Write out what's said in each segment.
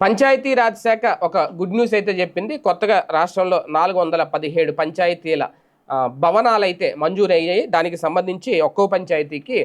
పంచాయతీరాజ్ శాఖ ఒక good news అయితే చెప్పింది. కొత్తగా రాష్ట్రంలో నాలుగు వందల పదిహేడు పంచాయతీల భవనాలు అయితే మంజూరు అయ్యాయి దానికి సంబంధించి ఒక్కో పంచాయతీకి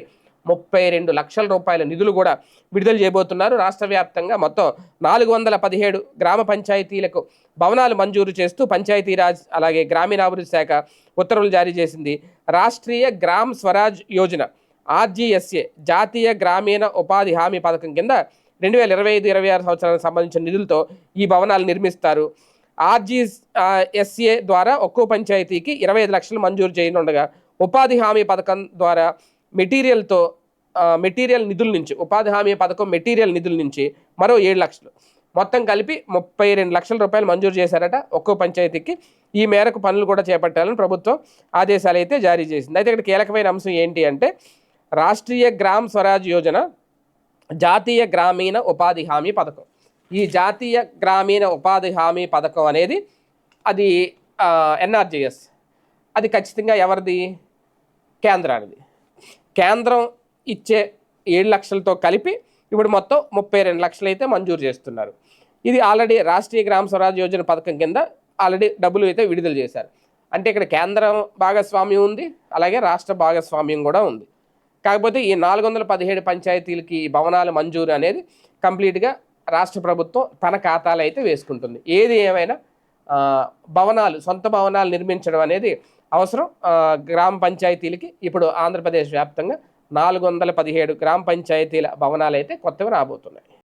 ముప్పై రెండు లక్షల రూపాయల నిధులు కూడా విడుదల చేయబోతున్నారు. రాష్ట్ర వ్యాప్తంగా మొత్తం నాలుగు వందల పదిహేడు గ్రామ పంచాయతీలకు భవనాలు మంజూరు చేస్తూ పంచాయతీరాజ్ అలాగే గ్రామీణాభివృద్ధి శాఖ ఉత్తర్వులు జారీ చేసింది. రాష్ట్రీయ గ్రామ్ స్వరాజ్ యోజన ఆర్జీఎస్ఏ జాతీయ గ్రామీణ ఉపాధి హామీ పథకం కింద రెండు వేల ఇరవై ఐదు ఇరవై ఆరు సంవత్సరాలకు సంబంధించిన నిధులతో ఈ భవనాలు నిర్మిస్తారు. ఆర్జీ ఎస్ఏ ద్వారా ఒక్కో పంచాయతీకి ఇరవై ఐదు లక్షలు మంజూరు చేయనుండగా ఉపాధి హామీ పథకం ద్వారా మెటీరియల్తో మెటీరియల్ నిధుల నుంచి ఉపాధి హామీ పథకం మెటీరియల్ నిధుల నుంచి మరో ఏడు లక్షలు. మొత్తం కలిపి ముప్పై రెండు లక్షల రూపాయలు మంజూరు చేశారట ఒక్కో పంచాయతీకి. ఈ మేరకు పనులు కూడా చేపట్టాలని ప్రభుత్వం ఆదేశాలు అయితే జారీ చేసింది. అయితే ఇక్కడ కీలకమైన అంశం ఏంటి అంటే రాష్ట్రీయ గ్రామ్ స్వరాజ్ యోజన జాతీయ గ్రామీణ ఉపాధి హామీ పథకం. ఈ జాతీయ గ్రామీణ ఉపాధి హామీ పథకం అనేది అది ఎన్ఆర్జిఎస్. అది ఖచ్చితంగా ఎవరిది? కేంద్రానిది. కేంద్రం ఇచ్చే ఏడు లక్షలతో కలిపి ఇప్పుడు మొత్తం ముప్పై రెండు లక్షలు అయితే మంజూరు చేస్తున్నారు. ఇది ఆల్రెడీ రాష్ట్రీయ గ్రామ స్వరాజ్ యోజన పథకం కింద ఆల్రెడీ డబ్బులు అయితే విడుదల చేశారు. అంటే ఇక్కడ కేంద్రం భాగస్వామ్యం ఉంది అలాగే రాష్ట్ర భాగస్వామ్యం కూడా ఉంది. కాకపోతే ఈ నాలుగు వందల పదిహేడు పంచాయతీలకి ఈ మంజూరు అనేది కంప్లీట్గా రాష్ట్ర ప్రభుత్వం తన ఖాతాలో అయితే వేసుకుంటుంది. ఏది ఏమైనా భవనాలు సొంత భవనాలు నిర్మించడం అనేది అవసరం. గ్రామ పంచాయతీలకి ఇప్పుడు ఆంధ్రప్రదేశ్ వ్యాప్తంగా నాలుగు వందల పదిహేడు గ్రామ పంచాయతీల భవనాలు అయితే కొత్తవి రాబోతున్నాయి.